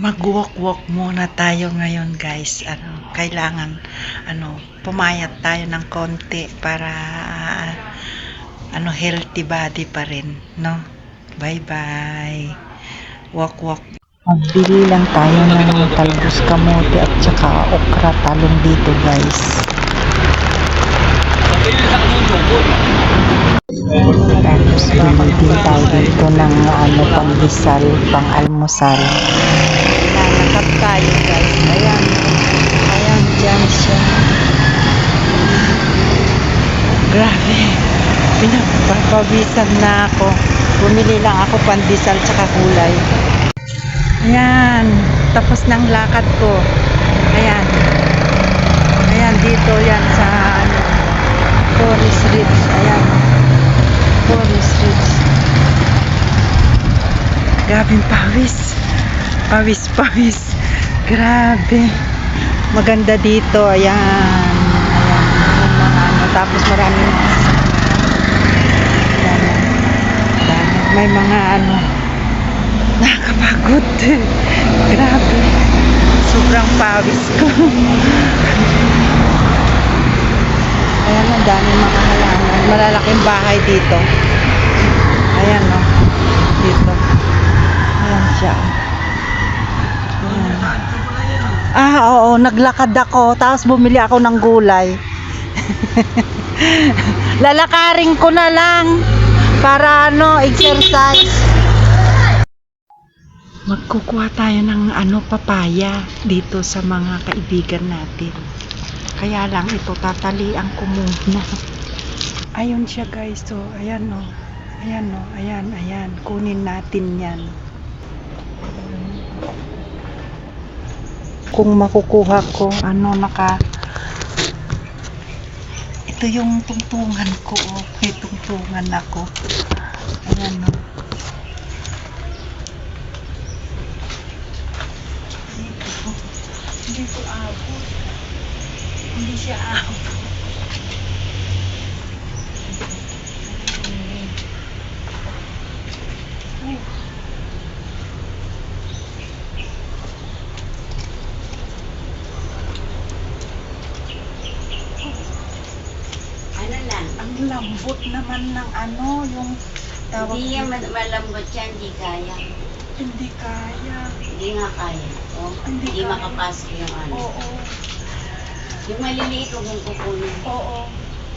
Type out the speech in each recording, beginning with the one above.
Mag-walk-walk muna tayo ngayon guys. Ano, kailangan ano, pumayat tayo ng konti para ano healthy body pa rin, no? Bye-bye. Walk-walk. Magbili lang tayo ng talbos kamote at saka okra talong dito guys. Tapos bumili tayo dito ng ano panggisal, pang almusal. Nanakap tayo guys. Ayan. Ayan, dyan siya. Grabe. Pinagpapawisan na ako. Bumili lang ako pandesal tsaka gulay. Ayan. Tapos ng lakad ko. Ayan. Ayan, dito yan sa ano, Forest Ridge. Ayan. Forest Ridge. Grabing pawis. Pawis, pawis. Grabe. Maganda dito. Ayan. Ayan. Mga. Tapos maraming Ayan. May mga ano. Nakakapagod. Grabe. Sobrang pawis ko. Ayan, ang dami mga halaman. Malalaking bahay dito. Ayan, no. Dito. Ayan siya. Ayan. Ah, oo. Naglakad ako. Tapos bumili ako ng gulay. Lalakarin ko na lang. Para ano, exercise. Magkukuha tayo ng ano, papaya dito sa mga kaibigan natin. Kaya lang ito, tatalian ko muna. Ayun siya guys. So, ayan o. Ayan o. Ayan, ayan. Kunin natin yan. Kung makukuha ko, ano, naka... Ito yung tungtungan ko. Oh. May tungtungan ako. Ayan o. Dito. Hindi ko abot. Hindi siya abot. Ay. Ano lang? Ang lambot naman ng ano, yung tawag Hindi yan dito. ma- malambot yan, hindi kaya. Hindi kaya. Hindi nga kaya. Oh, Hindi hindi kaya. makapasok yung ano. Oo, Yung maliliit, huwag mong kukunin. oo.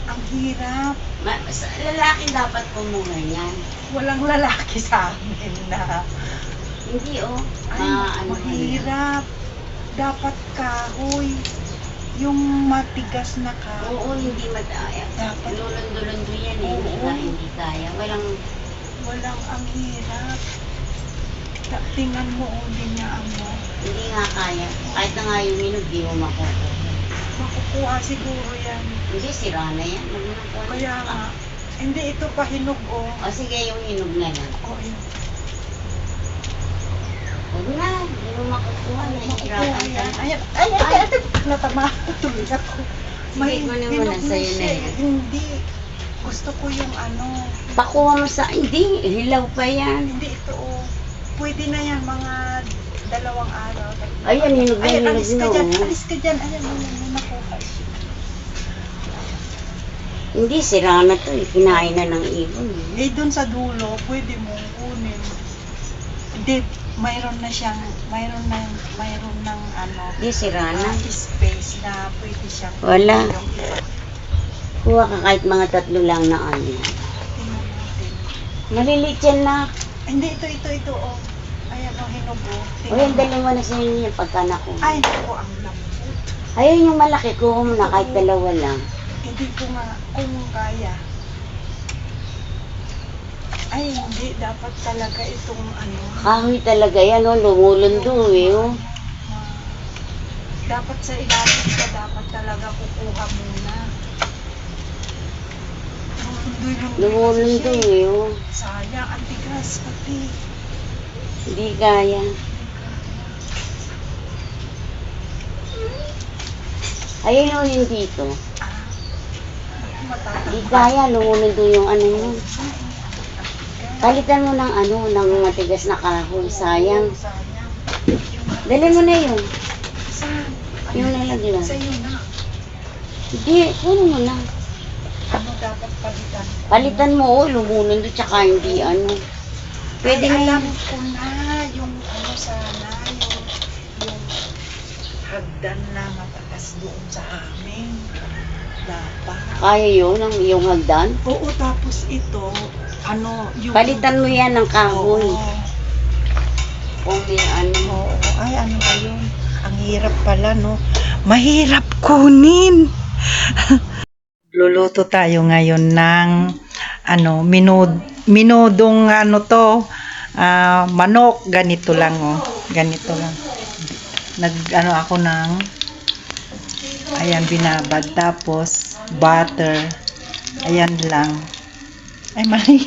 Ang hirap. Ma- sa lalaki dapat kumuha yan. Walang lalaki sa amin na Hindi oh. ay, Ma, ano mahirap. Dapat kahoy. Yung matigas na kahoy. Oo, hindi mataya. Dapat. Lulon-dulondo yan eh. Hindi, Oo. ka, hindi kaya. Walang, Walang ang hirap. Tingnan mo, oh, hindi niya ano. hindi nga kaya. Kahit na nga yung minog, di mo makukuha. Makukuha siguro yan. Hindi, sira na yan. Mo. Kaya nga. Hindi ito pa hinog, oh. O sige, yung hinog na lang. Oh, yun. Na, hindi mo makukuha. Nahihirapan ka. Ayan, ay, ay, ay, ay, natama. Tuloy ako. Sige, kunin mo na, na. Hindi. Gusto ko yung ano. Pakuha mo sa, hindi, hilaw pa yan. Hindi ito. Pwede na yan, mga dalawang araw. tatlong Ayan, araw. hinog na, Ayan, alis ka na, dyan, alis ka dyan. Ayan, ayan, ayan, nakuha. Hindi, sira na to eh. Kinain na ng ibon. eh. Eh, dun sa dulo, pwede mong kunin. Hindi, mayroon na siyang, mayroon na, mayroon ng ano, Hindi, sira na. ah, space na pwede siyang Wala. yung iba. Kuha ka kahit mga tatlo lang na ano. Tingnan natin. Maliliit yan na. Hindi, ito, ito, ito, oh. Ayan, oh, hinog, oh. O Tingnan yan, mo. dalawa na sa inyo yung pagka nakuha. Ay, naku, ang lambot. Ayun yung malaki, kuha mo na kahit dalawa lang. Hindi ko nga, kung kaya. Ay, hindi, dapat talaga itong ano. Kahoy talaga yan, oh. Lumulundo eh, oh. dapat sa ilalim ka, dapat talaga kukuha muna. Lumulundo eh, oh. Sayang, ang tigas pati. Hindi kaya. Ayun oh, yung dito. Ah. Hindi kaya, lumulundo yung ano yun. Palitan mo ng ano, ng matigas na kahoy. Sayang. Dali mo na yun. Saan? Yung nalagyan. Sa'yo na. Hindi, kunin mo na. Ano dapat palitan? Palitan mo, oh, lumunan doon, tsaka hindi ano. Pwede Ay, na alam ko na yung ano sana, yung, yung hagdan na mataas doon sa amin. Dapat. Kaya yun, ang iyong hagdan. Oo, tapos ito, ano, yung... Palitan mo yan ng kahoy. Oo. Kung may ano. Oo, ay ano ba yun? Ang hirap pala, no? Mahirap kunin! Luluto tayo ngayon ng ano, minod, minodong ano to, ah, manok, ganito lang oh. Ganito lang. Nag ano ako ng ayan binabad tapos butter. Ayan lang. Ay mali.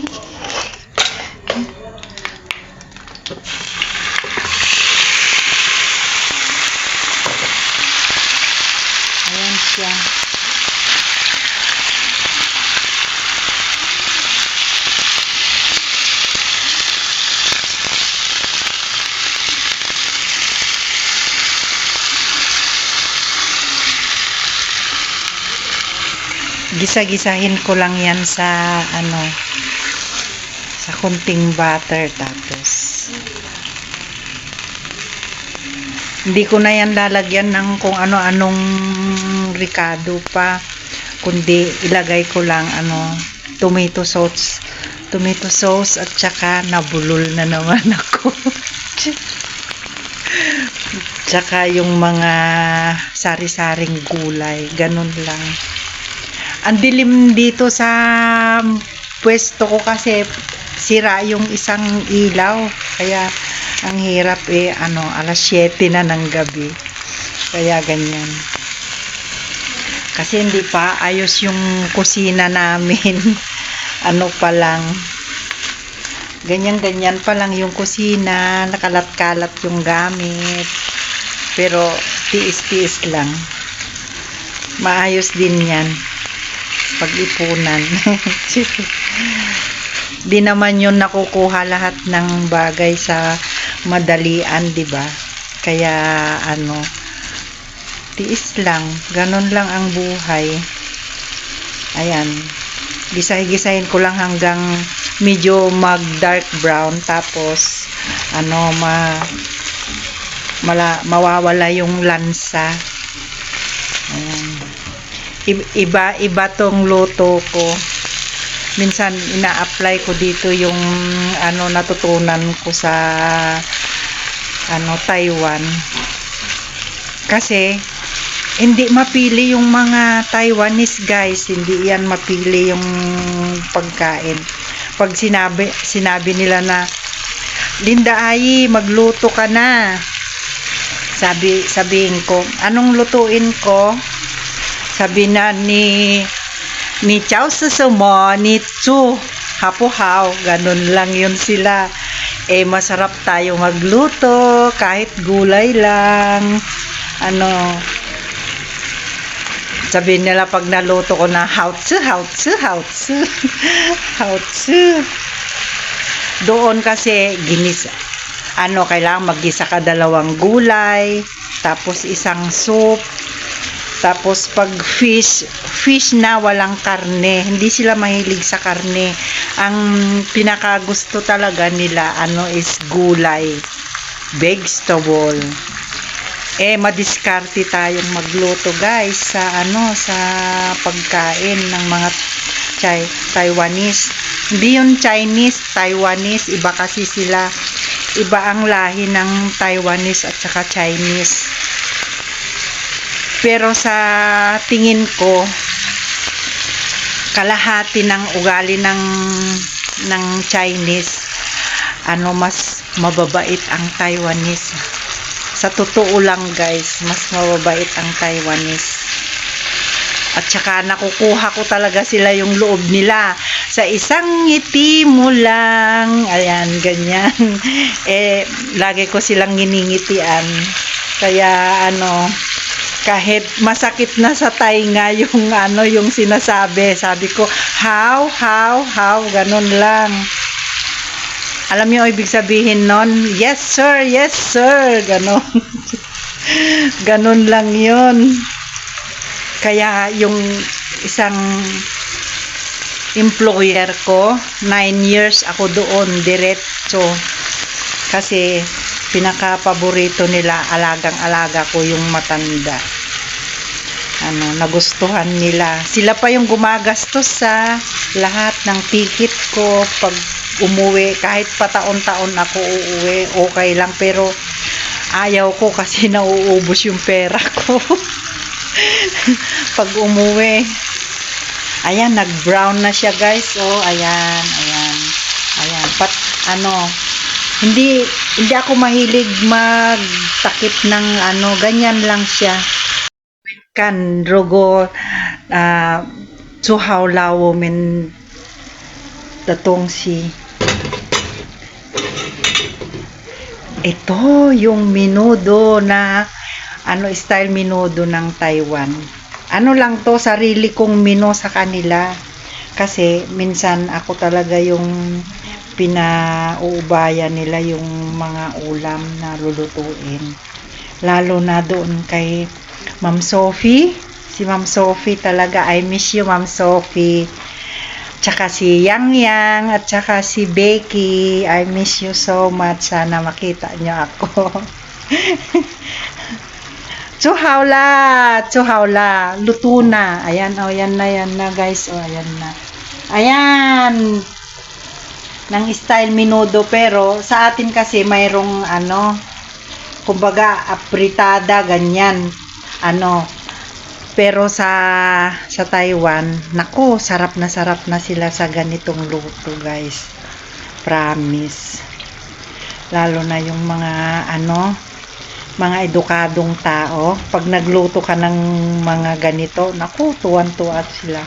Ayan siya. Gisa-gisahin ko lang yan sa ano sa kunting butter tapos. Hindi ko na yan lalagyan ng kung ano-anong ricado pa kundi ilagay ko lang ano tomato sauce. Tomato sauce at saka nabulol na naman ako. Tsaka yung mga sari-saring gulay ganun lang ang dilim dito sa pwesto ko kasi sira yung isang ilaw. Kaya ang hirap eh ano alas 7 na ng gabi. Kaya ganyan. Kasi hindi pa ayos yung kusina namin. Ano pa lang. Ganyan ganyan pa lang yung kusina. Nakalat-kalat yung gamit. Pero tiis-tiis lang. Maayos din yan pag-ipunan. Di naman yun nakukuha lahat ng bagay sa madalian di ba? Kaya ano tiis lang. Ganon lang ang buhay. Ayan. Gisay-gisahin ko lang hanggang medyo mag dark brown tapos ano ma mala, mawawala yung lansa. Ayan I- iba iba tong luto ko. Minsan ina-apply ko dito yung ano natutunan ko sa ano Taiwan. Kasi hindi mapili yung mga Taiwanese guys. Hindi yan mapili yung pagkain. Pag sinabi sinabi nila na Linda Ai magluto ka na. Sabi sabihin ko anong lutuin ko sabi na ni ni Chow Susumo, ni Chu Hapuhaw, ganun lang yun sila. Eh, masarap tayo magluto, kahit gulay lang. Ano, sabi nila pag naluto ko na hautsu, hautsu, hautsu, hautsu. Doon kasi ginis, ano, kailangan magisa ka dalawang gulay, tapos isang soup, tapos pag fish, fish na walang karne, hindi sila mahilig sa karne. Ang pinakagusto talaga nila ano is gulay, vegetable. Eh madiskarte tayong magluto guys sa ano sa pagkain ng mga Chai, Taiwanese. Hindi yung Chinese, Taiwanese, iba kasi sila. Iba ang lahi ng Taiwanese at saka Chinese. Pero sa tingin ko, kalahati ng ugali ng ng Chinese, ano mas mababait ang Taiwanese. Sa totoo lang guys, mas mababait ang Taiwanese. At saka nakukuha ko talaga sila yung loob nila. Sa isang ngiti mo lang. Ayan, ganyan. eh, lagi ko silang nginingitian. Kaya ano, kahit masakit na sa tainga yung ano yung sinasabi sabi ko how how how ganun lang Alam niyo ibig sabihin nun? Yes sir, yes sir. Ganon. Ganon lang yun. Kaya yung isang employer ko, nine years ako doon, diretso. Kasi pinaka-paborito nila, alagang-alaga ko yung matanda. Ano, nagustuhan nila. Sila pa yung gumagastos sa lahat ng ticket ko pag umuwi. Kahit pataon-taon ako uuwi, okay lang. Pero ayaw ko kasi nauubos yung pera ko. pag umuwi. Ayan, nag-brown na siya guys. Oh, ayan, ayan. Ayan, pat, ano, hindi, hindi ako mahilig magtakip ng ano, ganyan lang siya. Kan, rogo, ah, tsuhaw lao min datong si ito yung minudo na ano style minudo ng Taiwan. Ano lang to sarili kong mino sa kanila. Kasi minsan ako talaga yung pinauubayan nila yung mga ulam na lulutuin. Lalo na doon kay Ma'am Sophie si Ma'am Sophie talaga I miss you Ma'am Sophie tsaka si Yang Yang at tsaka si Becky I miss you so much sana makita nyo ako Tsuhawla, tsuhawla, luto na. Ayan, oh, yan na, yan na, guys. Oh, ayan na. Ayan. Ng style minudo, pero sa atin kasi mayroong ano, kumbaga, apritada, ganyan. Ano, pero sa sa Taiwan, nako, sarap na sarap na sila sa ganitong luto, guys. Promise. Lalo na yung mga ano, mga edukadong tao, pag nagluto ka ng mga ganito, naku, tuwan-tuwa sila.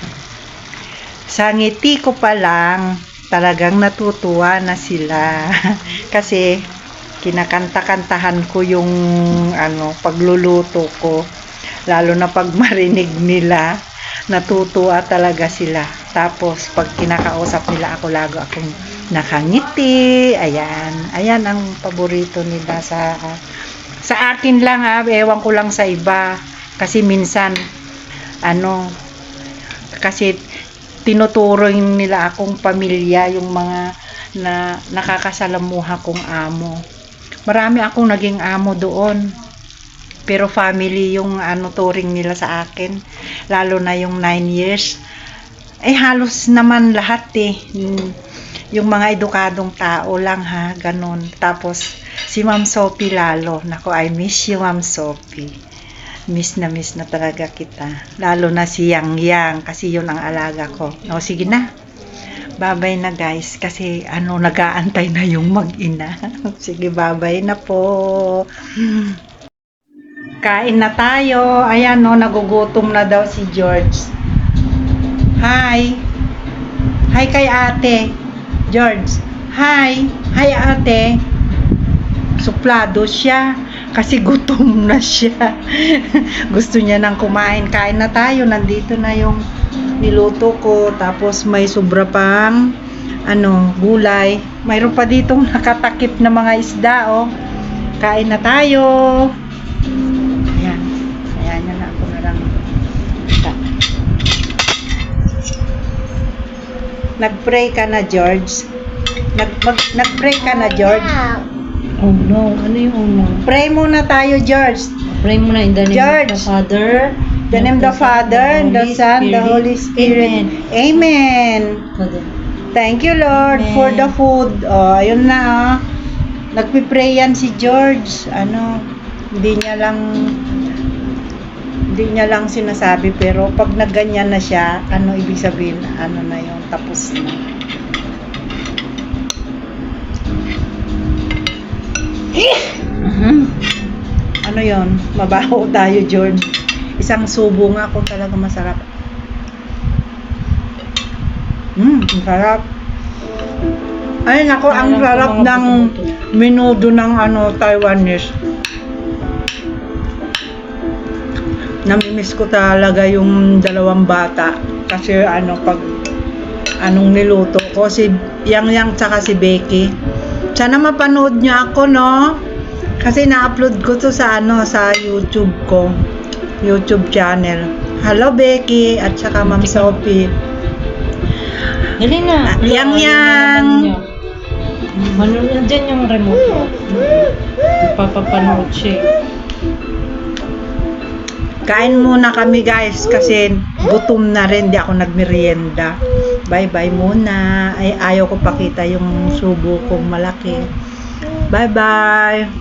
Sa ngiti ko pa lang, talagang natutuwa na sila. Kasi, kinakanta-kantahan ko yung ano, pagluluto ko. Lalo na pag marinig nila, natutuwa talaga sila. Tapos, pag kinakausap nila ako, lago akong nakangiti. Ayan. Ayan ang paborito nila sa sa akin lang ha, ewan ko lang sa iba. Kasi minsan, ano, kasi tinuturing nila akong pamilya, yung mga na nakakasalamuha kong amo. Marami akong naging amo doon. Pero family yung ano turing nila sa akin. Lalo na yung 9 years. Eh halos naman lahat eh. Yung mga edukadong tao lang ha, ganun. Tapos si Ma'am Sophie lalo. Nako, I miss you Ma'am Sophie. Miss na miss na talaga kita. Lalo na si Yang Yang kasi yun ang alaga ko. O sige na. Babay na guys kasi ano nagaantay na yung mag-ina. sige, babay na po. Kain na tayo. Ayan no, nagugutom na daw si George. Hi. Hi kay ate. George. Hi. Hi ate. Suplado siya kasi gutom na siya. Gusto niya nang kumain. Kain na tayo. Nandito na yung niluto ko. Tapos may sobra pang ano, gulay. Mayroon pa ditong nakatakip na mga isda, oh. Kain na tayo. Nag-pray ka na, George? Nag, mag, nag-pray ka na, George? Oh no, ano yung oh no? Pray muna tayo, George. Pray mo na in the name George. of the Father, The name of the Father, and the Son, the Holy Spirit. Amen. Father. Thank you, Lord, Amen. for the food. Oh, ayun na, oh. Nagpipray yan si George. Ano, hindi niya lang hindi niya lang sinasabi pero pag nagganyan na siya, ano ibig sabihin, ano na yun, tapos na. Mhm. Ano yon Mabaho tayo, George. Isang subo nga kung talaga masarap. Mm, ang sarap. Ay, nako, ang sarap ng minudo ng ano, Taiwanese. Namimiss ko talaga yung dalawang bata. Kasi ano, pag anong niluto ko, si Yang Yang tsaka si Becky, Sana mapanood nyo ako, no? Kasi na-upload ko to sa ano, sa YouTube ko. YouTube channel. Hello, Becky, at saka Ma'am Sophie. Dali na. Ah, yang yang. Ano nandiyan yung remote? Papapanood siya. Kain muna kami guys kasi gutom na rin, di ako nagmerienda. Bye-bye muna. Ay, ayaw ko pakita yung subo kong malaki. Bye-bye.